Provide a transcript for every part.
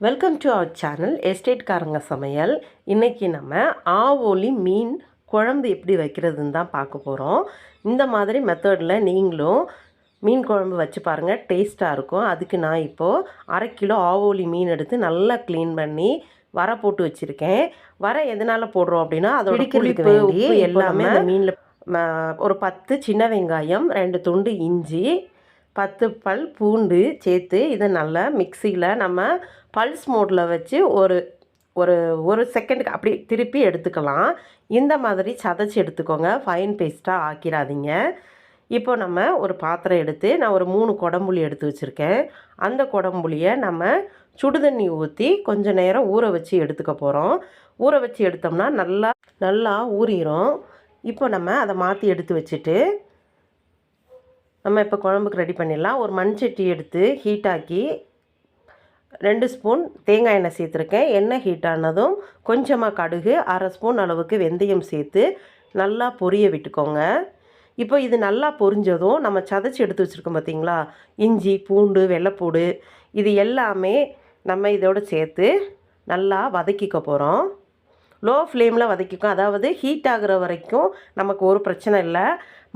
Welcome to our channel எஸ்டேட்காரங்க சமையல் இன்றைக்கி நம்ம ஆவோலி மீன் குழம்பு எப்படி வைக்கிறதுன்னு தான் பார்க்க போகிறோம் இந்த மாதிரி மெத்தடில் நீங்களும் மீன் குழம்பு வச்சு பாருங்கள் டேஸ்ட்டாக இருக்கும். அதுக்கு நான் இப்போது அரை கிலோ ஆவோலி மீன் எடுத்து நல்லா க்ளீன் பண்ணி வர போட்டு வச்சுருக்கேன். வர எதனால் போடுறோம் அப்படின்னா அதோட புளிப்பு உப்பு எல்லாமே அந்த மீனில் ஒரு பத்து சின்ன வெங்காயம் ரெண்டு துண்டு இஞ்சி பத்து பல் பூண்டு சேர்த்து இதை நல்லா மிக்சியில் நம்ம பல்ஸ் மோட்டில் வச்சு ஒரு ஒரு ஒரு செகண்டுக்கு அப்படி திருப்பி எடுத்துக்கலாம். இந்த மாதிரி சதைச்சி எடுத்துக்கோங்க. ஃபைன் பேஸ்ட்டாக ஆக்கிடாதீங்க. இப்போ நம்ம ஒரு பாத்திரம் எடுத்து நான் ஒரு மூணு குடம்புளி எடுத்து வச்சுருக்கேன். அந்த குடம்புளியை நம்ம சுடுதண்ணி ஊற்றி கொஞ்சம் நேரம் ஊற வச்சு எடுத்துக்க போகிறோம் ஊற வச்சு எடுத்தோம்னா நல்லா நல்லா ஊறிடும் இப்போ நம்ம அதை மாற்றி எடுத்து வச்சுட்டு நம்ம இப்போ குழம்புக்கு ரெடி பண்ணிடலாம். ஒரு மண் சட்டி எடுத்து ஹீட்டாக்கி ரெண்டு ஸ்பூன் தேங்காய் எண்ணெய் சேர்த்துருக்கேன். எண்ணெய் ஹீட் ஆனதும் கொஞ்சமாக கடுகு அரை ஸ்பூன் அளவுக்கு வெந்தயம் சேர்த்து நல்லா பொரிய விட்டுக்கோங்க. இப்போ இது நல்லா பொரிஞ்சதும் நம்ம சதைச்சி எடுத்து வச்சுருக்கோம் பார்த்தீங்களா இஞ்சி பூண்டு வெள்ளைப்பூடு இது எல்லாமே நம்ம இதோடு சேர்த்து நல்லா வதக்கிக்க போகிறோம் லோ ஃப்ளேமில் வதக்கிக்கும். அதாவது ஹீட் ஆகுற வரைக்கும் நமக்கு ஒரு பிரச்சனை இல்லை.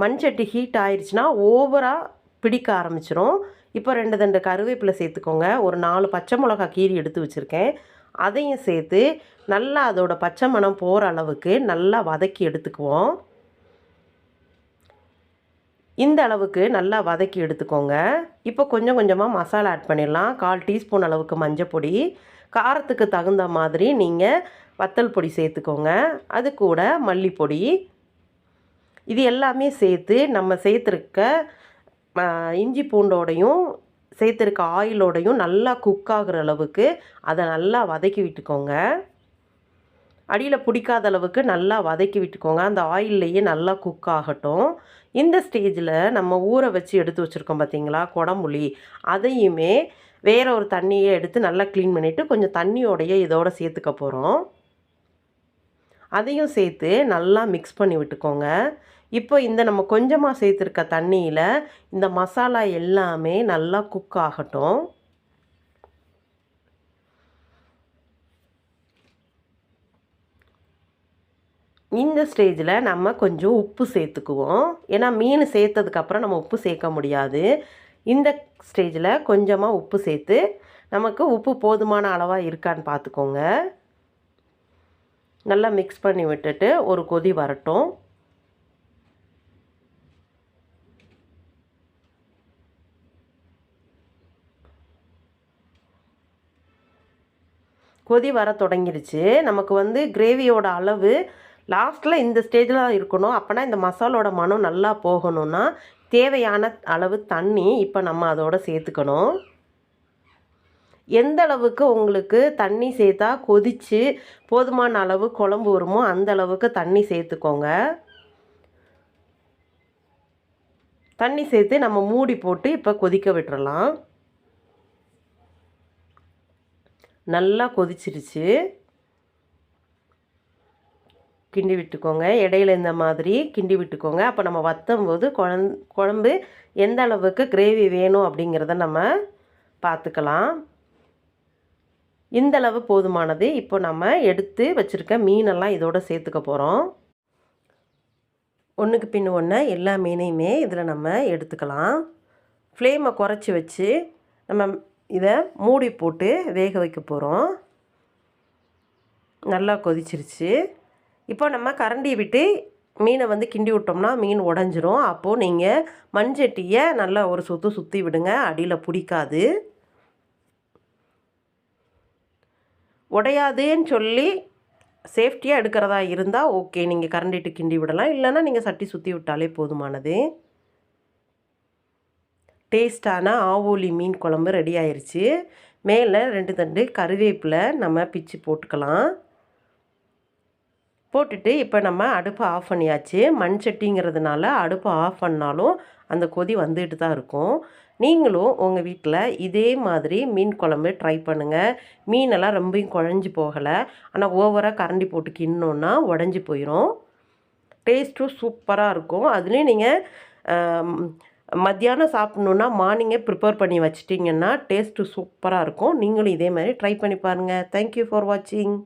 மண்சட்டி ஹீட் ஆயிடுச்சுன்னா ஓவராக பிடிக்க ஆரம்பிச்சிரும். இப்போ ரெண்டு ரெண்டு கருவேப்பிலை சேர்த்துக்கோங்க. ஒரு நாலு பச்சை மிளகா கீரி எடுத்து வச்சுருக்கேன். அதையும் சேர்த்து நல்லா அதோட பச்சை மணம் போகிற அளவுக்கு நல்லா வதக்கி எடுத்துக்குவோம். இந்த அளவுக்கு நல்லா வதக்கி எடுத்துக்கோங்க. இப்போ கொஞ்சம் கொஞ்சமாக மசாலா ஆட் பண்ணிடலாம். கால் டீஸ்பூன் அளவுக்கு மஞ்சள் பொடி காரத்துக்கு தகுந்த மாதிரி நீங்கள் வத்தல் பொடி சேர்த்துக்கோங்க. அது கூட மல்லிப்பொடி. இது எல்லாமே சேர்த்து நம்ம சேர்த்துருக்க இஞ்சி பூண்டோடையும் சேர்த்துருக்க ஆயிலோடையும் நல்லா குக் ஆகிற அளவுக்கு அதை நல்லா வதக்கி விட்டுக்கோங்க. அடியில் பிடிக்காத அளவுக்கு நல்லா வதக்கி விட்டுக்கோங்க. அந்த ஆயில்லையே நல்லா குக் ஆகட்டும். இந்த ஸ்டேஜில் நம்ம ஊற வச்சு எடுத்து வச்சுருக்கோம் பார்த்தீங்களா குடம்புளி. அதையுமே வேற ஒரு தண்ணியை எடுத்து நல்லா க்ளீன் பண்ணிவிட்டு கொஞ்சம் தண்ணியோடைய இதோட சேர்த்துக்க போகிறோம் அதையும் சேர்த்து நல்லா மிக்ஸ் பண்ணி விட்டுக்கோங்க. இப்போ இந்த நம்ம கொஞ்சமாக சேர்த்துருக்க தண்ணியில் இந்த மசாலா எல்லாமே நல்லா குக் ஆகட்டும். இந்த ஸ்டேஜில் நம்ம கொஞ்சம் உப்பு சேர்த்துக்குவோம். ஏன்னா மீன் சேர்த்ததுக்கப்புறம் நம்ம உப்பு சேர்க்க முடியாது. இந்த ஸ்டேஜில் கொஞ்சமாக உப்பு சேர்த்து நமக்கு உப்பு போதுமான அளவாக இருக்கான்னு பார்த்துக்கோங்க. நல்லா மிக்ஸ் பண்ணி விட்டுட்டு ஒரு கொதி வரட்டும். கொதி வர தொடங்கிடுச்சு நமக்கு வந்து கிரேவியோட அளவு லாஸ்ட்டில் இந்த ஸ்டேஜில் இருக்கணும். அப்போனா இந்த மசாலோட மனம் நல்லா போகணும்னா தேவையான அளவு தண்ணி இப்போ நம்ம அதோட சேர்த்துக்கணும். எந்த அளவுக்கு உங்களுக்கு தண்ணி சேர்த்தா கொதித்து போதுமான அளவு குழம்பு வருமோ அந்த அளவுக்கு தண்ணி சேர்த்துக்கோங்க. தண்ணி சேர்த்து நம்ம மூடி போட்டு இப்போ கொதிக்க விட்டுறலாம். நல்லா கொதிச்சிருச்சு. கிண்டி விட்டுக்கோங்க. இடையில இந்த மாதிரி கிண்டி விட்டுக்கோங்க. அப்போ நம்ம வத்தும் போது குழந் குழம்பு எந்த அளவுக்கு கிரேவி வேணும் அப்படிங்கிறத நம்ம பார்த்துக்கலாம் இந்தளவு போதுமானது. இப்போ நம்ம எடுத்து வச்சுருக்க மீனெல்லாம் இதோடு சேர்த்துக்க போகிறோம் ஒன்றுக்கு பின் ஒன்று எல்லா மீனையுமே இதில் நம்ம எடுத்துக்கலாம். ஃப்ளேமை குறைச்சி வச்சு நம்ம இதை மூடி போட்டு வேக வைக்க போகிறோம் நல்லா கொதிச்சிருச்சு. இப்போ நம்ம கரண்டி விட்டு மீனை வந்து கிண்டி விட்டோம்னா மீன் உடஞ்சிரும். அப்போது நீங்கள் மண்சட்டியை நல்லா ஒரு சுற்று சுற்றி விடுங்க. அடியில் பிடிக்காது. உடையாதுன்னு சொல்லி சேஃப்டியாக எடுக்கிறதா இருந்தால் ஓகே நீங்கள் கரண்டிட்டு கிண்டி விடலாம். இல்லைன்னா நீங்கள் சட்டி சுற்றி விட்டாலே போதுமானது. டேஸ்டான ஆவோலி மீன் குழம்பு ரெடி ஆயிடுச்சு மேலே ரெண்டு தண்டு கருவேப்பிலை நம்ம பிச்சு போட்டுக்கலாம். போட்டுட்டு இப்போ நம்ம அடுப்பை ஆஃப் பண்ணியாச்சு. மண் சட்டிங்கிறதுனால அடுப்பை ஆஃப் பண்ணாலும் அந்த கொதி வந்துட்டு தான் இருக்கும். நீங்களும் உங்கள் வீட்டில் இதே மாதிரி மீன் குழம்பு ட்ரை பண்ணுங்கள் மீனெல்லாம் ரொம்பவும் குழஞ்சி போகலை. ஆனால் ஓவராக கரண்டி போட்டு கிண்ணோன்னா உடஞ்சி போயிடும் டேஸ்ட்டும் சூப்பராக இருக்கும். அதுலேயும் நீங்கள் மத்தியானம் சாப்பிட்ணுன்னா மார்னிங்கே ப்ரிப்பேர் பண்ணி வச்சிட்டிங்கன்னா டேஸ்ட்டு சூப்பராக இருக்கும். நீங்களும் இதே மாதிரி ட்ரை பண்ணி பாருங்கள் தேங்க்யூ ஃபார் வாட்சிங்